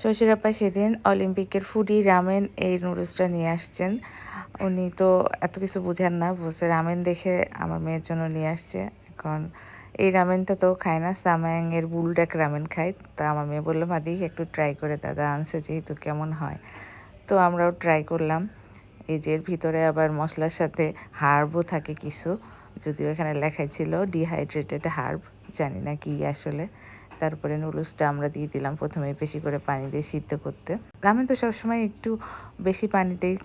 শ্বশুরাপ্পা সেদিন অলিম্পিকের foodie ramen এই নুডলসটা নিয়ে আসছেন। উনি তো এত কিছু বুঝেন না, বলছে রামেন দেখে আমার মেয়ের জন্য নিয়ে আসছে। এখন এই রামেনটা তো খায় না সামায়াংয়ের বুলডাক রামেন খায়। তা আমার মেয়ে বলল, মা, দেখি একটু ট্রাই করে দাদা, আনছে যেহেতু কেমন হয়। তো আমরাও ট্রাই করলাম। এই যে ভিতরে আবার মশলার সাথে হার্বও থাকে কিছু, যদিও এখানে লেখাই ছিল ডিহাইড্রেটেড হার্ব, জানি না কি আসলে। তারপরে নুডলসটা আমরা দিয়ে দিলাম প্রথমে বেশি করে পানি দিয়ে সিদ্ধ করতে। রামেন তো সবসময় একটু বেশি পানিতেই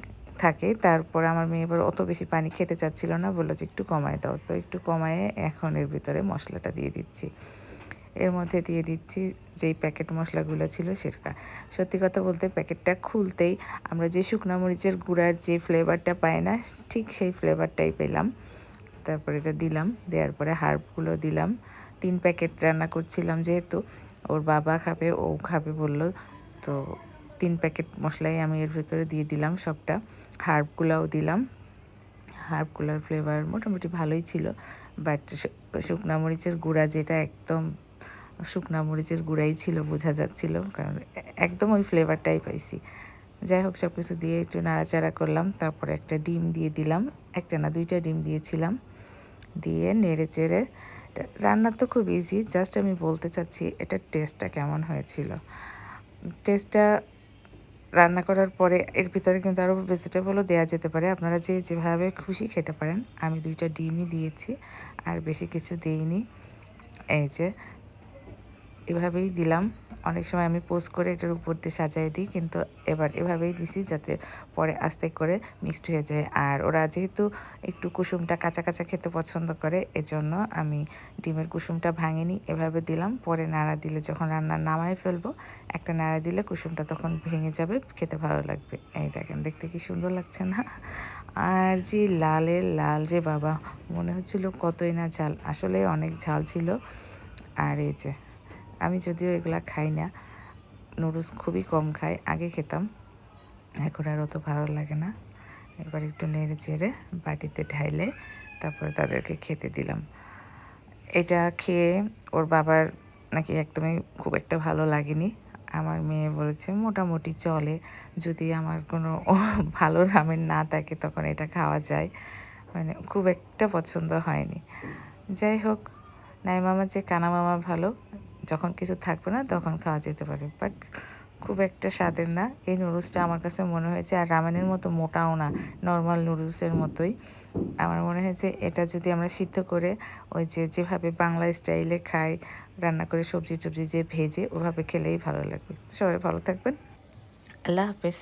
থাকে, তারপর আমার মেয়ে এবার অত বেশি পানি খেতে চাচ্ছিল না, বলল যে একটু কমায় দাও। তো একটু কমায়ে এখন এর ভিতরে মশলাটা দিয়ে দিচ্ছি। এর মধ্যে দিয়ে দিচ্ছি যেই প্যাকেট মশলাগুলো ছিল সেটা সত্যি কথা বলতে প্যাকেটটা খুলতেই আমরা যে শুকনো মরিচের গুঁড়ার যে ফ্লেভারটা পাই না, ঠিক সেই ফ্লেভারটাই পেলাম। তারপরে এটা দিলাম, দেওয়ার পরে হার্বগুলো দিলাম। তিন প্যাকেট রান্না করছিলাম যেহেতু, ওর বাবা খাবে, ও খাবে বলল। তো তিন প্যাকেট মশলাই আমি এর ভেতরে দিয়ে দিলাম সবটা। হার্বগুলাও দিলাম। হার্বগুলার ফ্লেভার মোটামুটি ভালোই ছিল বাট শুকনা মরিচের গুঁড়া যেটা একদম, শুকনা মরিচের গুঁড়াই ছিল বোঝা যাচ্ছিল, কারণ একদম ওই ফ্লেভারটাই পাইছি। যাই হোক সব কিছু দিয়ে একটু নাড়াচাড়া করলাম, তারপরে একটা ডিম দিয়ে দিলাম, একটা না দুইটা ডিম দিয়েছিলাম। দিয়ে নেড়ে চেড়ে রান্না তো খুব ইজি জাস্ট আমি বলতে চাচ্ছি এটার টেস্টটা কেমন হয়েছিল। টেস্টটা রান্না করার পরে এর ভিতরে কিন্তু আরও ভেজিটেবলও দেওয়া যেতে পারে। আপনারা যে যেভাবে খুশি খেতে পারেন, আমি দুইটা ডিমই দিয়েছি, আর বেশি কিছু দিইনি। এই যে, এভাবেই দিলাম। অনেক সময় আমি পোস্ট করে এটার উপর দিয়ে সাজাই দিই, কিন্তু এবার এভাবেই দিছি যাতে পরে আস্তে করে মিক্সড হয়ে যায়। আর ওরা যেহেতু একটু কুসুমটা কাঁচা কাঁচা খেতে পছন্দ করে, এজন্য আমি ডিমের কুসুমটা ভাঙিনি, এভাবে দিলাম। পরে নাড়া দিলে যখন রান্না নামায় ফেলব, একটা নাড়া দিলে কুসুমটা তখন ভেঙে যাবে, খেতে ভালো লাগবে। এই দেখেন, দেখতে কি সুন্দর লাগছে না? আর যে লালে লাল রে বাবা, মনে হচ্ছিল কতই না ঝাল। আসলে অনেক ঝাল ছিল। আর এই যে আমি যদিও এগুলা খাই না, নুডলস খুবই কম খাই, আগে খেতাম, এখন আর অত ভালো লাগে না। এবার একটু নেড়ে চেড়ে বাটিতে ঢাইলে তারপরে তাদেরকে খেতে দিলাম। এটা খেয়ে ওর বাবার নাকি একদমই খুব একটা ভালো লাগেনি। আমার মেয়ে বলেছে, মোটামুটি চলে, যদি আমার কোনো ভালো রামেন না থাকে তখন এটা খাওয়া যায়। মানে খুব একটা পছন্দ হয়নি। যাই হোক নাই মামা যে কানা মামা ভালো যখন কিছু থাকবে না, তখন খাওয়া যেতে পারে। বাট খুব একটা স্বাদের না। এই নুডলসটা আমার কাছে মনে হয়েছে, আর রামেনের মতো মোটাও না নর্মাল নুডলসের মতোই। আমার মনে হয়েছে, এটা যদি আমরা সিদ্ধ করে ওই যে যেভাবে বাংলা স্টাইলে খাই, রান্না করে সবজি টবজি যে ভেজে, ওভাবে খেলেই ভালো লাগবে। সবাই ভালো থাকবেন। আল্লাহ হাফেজ।